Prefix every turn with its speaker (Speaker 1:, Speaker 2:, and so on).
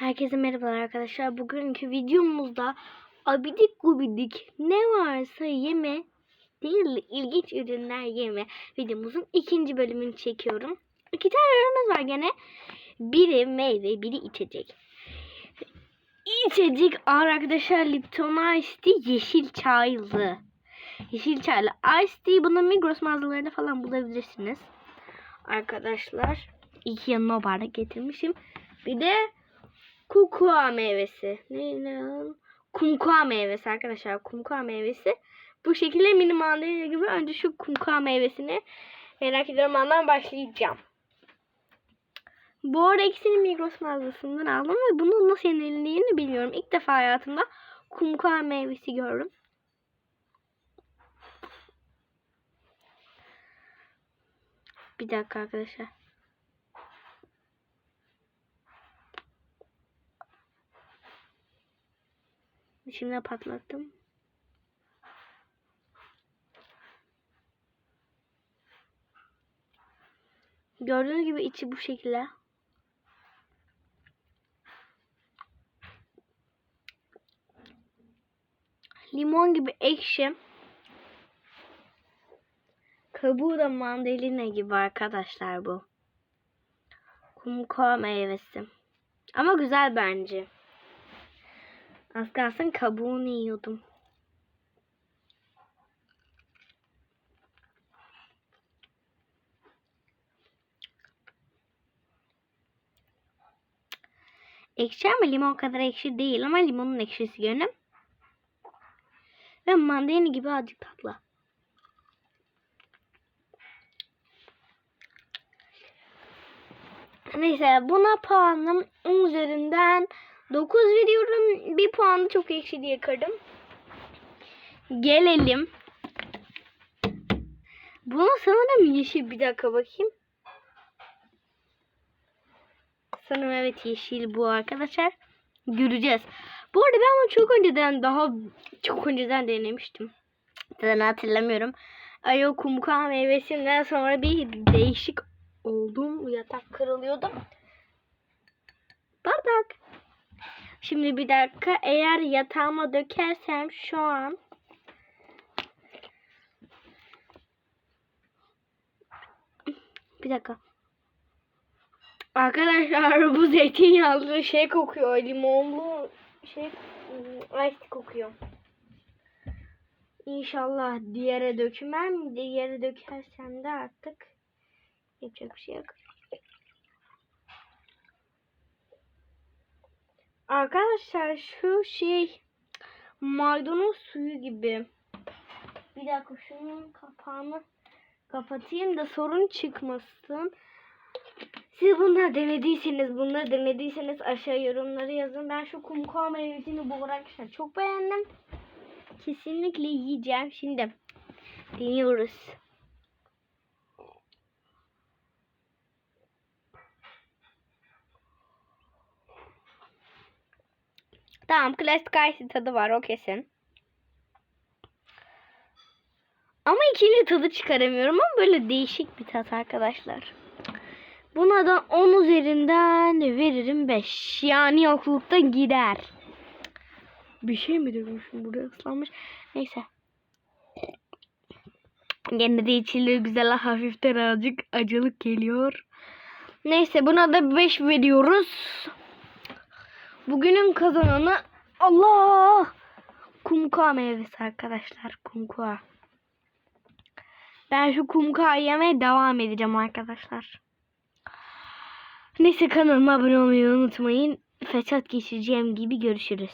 Speaker 1: Herkese merhabalar arkadaşlar. Bugünkü videomuzda abidik gubidik ne varsa yeme değil de ilginç ürünler yeme videomuzun ikinci bölümünü çekiyorum. İki tane ürünümüz var gene. Biri meyve, biri içecek. İçecek arkadaşlar Lipton Ice Tea yeşil çaylı. Yeşil çaylı Ice Tea bunu Migros mağazalarında falan bulabilirsiniz. Arkadaşlar iki yanıma o bardak getirmişim. Bir de kukua meyvesi. Ne ne? Kumkua meyvesi arkadaşlar. Kumkua meyvesi. Bu şekilde mini mandalina gibi önce şu kumkua meyvesini merak ediyorum. Ondan başlayacağım. Bu arada ikisini Migros mağazasından aldım ve bunun nasıl yenildiğini bilmiyorum. İlk defa hayatımda kumkua meyvesi gördüm. Bir dakika arkadaşlar. Şimdi patlattım. Gördüğünüz gibi içi bu şekilde. Limon gibi ekşi. Kabuğu da mandalina gibi arkadaşlar bu. Kumkua meyvesi. Ama güzel bence. Az kalsın kabuğunu yiyordum. Ekşi ama limon kadar ekşi değil ama limonun ekşisi yönüm. Ve mandalina gibi azıcık tatlı. Neyse buna puanım 10 üzerinden 9 veriyorum. Bir puanı çok ekşi diye kırdım. Gelelim. Bunu sanırım yeşil. Bir dakika bakayım. Sanırım evet yeşil bu arkadaşlar. Göreceğiz. Bu arada ben bunu çok önceden daha çok önceden denemiştim. Zaten hatırlamıyorum. Ayo kumkuğa meyvesinden sonra bir değişik oldum. Yatak kırılıyordu. Bardak. Şimdi bir dakika. Eğer yatağıma dökersem şu an bir dakika. Arkadaşlar bu zeytinyağlı şey kokuyor. Limonlu şey ıı, ice kokuyor. İnşallah diğere dökmem. Diğere dökersem de artık yapacak bir şey yok. Arkadaşlar şu şey maydanoz suyu gibi. Bir dakika şunun kapağını kapatayım da sorun çıkmasın. Siz bunları denediyseniz, bunları denediyseniz aşağı yorumları yazın. Ben şu kumkuğa meyvesini bu arkadaşlar çok beğendim. Kesinlikle yiyeceğim. Şimdi deniyoruz. Tamam klasik ice tadı var o kesin. Ama ikinci tadı çıkaramıyorum ama böyle değişik bir tat arkadaşlar. Buna da 10 üzerinden veririm 5. Yani yoklukta gider. Bir şey mi durmuşum burada ıslanmış. Neyse. Gene de içinde güzel hafiften azıcık acılık geliyor. Neyse buna da 5 veriyoruz. Bugünün kazananı Allah kumkuğa meyvesi arkadaşlar kumkuğa. Ben şu kumkuğa yemeye devam edeceğim arkadaşlar. Neyse kanalıma abone olmayı unutmayın. Fesat geçireceğim gibi görüşürüz.